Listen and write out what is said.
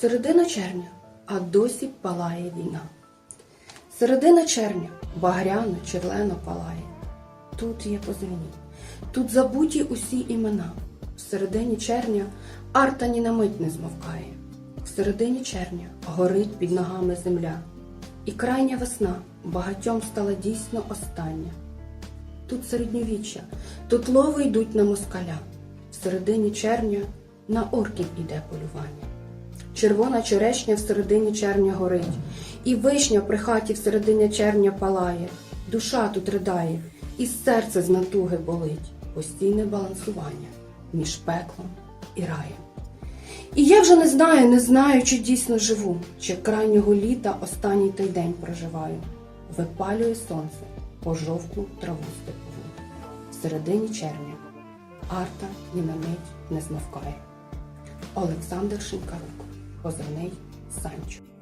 Середина червня, а досі палає війна. Середина червня багряно, червлено палає. Тут є позивні, тут забуті усі імена. В середині червня арта ні на мить не змовкає. В середині червня горить під ногами земля. І крайня весна багатьом стала дійсно остання. Тут середньовіччя, тут лови йдуть на москаля. В середині червня на орків іде полювання. Червона черешня в середині червня горить, і вишня при хаті в середині червня палає, душа тут ридає, і серце з натуги болить, постійне балансування між пеклом і раєм. І я вже не знаю, не знаю, чи дійсно живу, чи крайнього літа останній той день проживаю. Випалює сонце пожовклу траву степову. В середині червня арта ні на мить не змовкає. Олександр Шинкарук, позивний Санчо.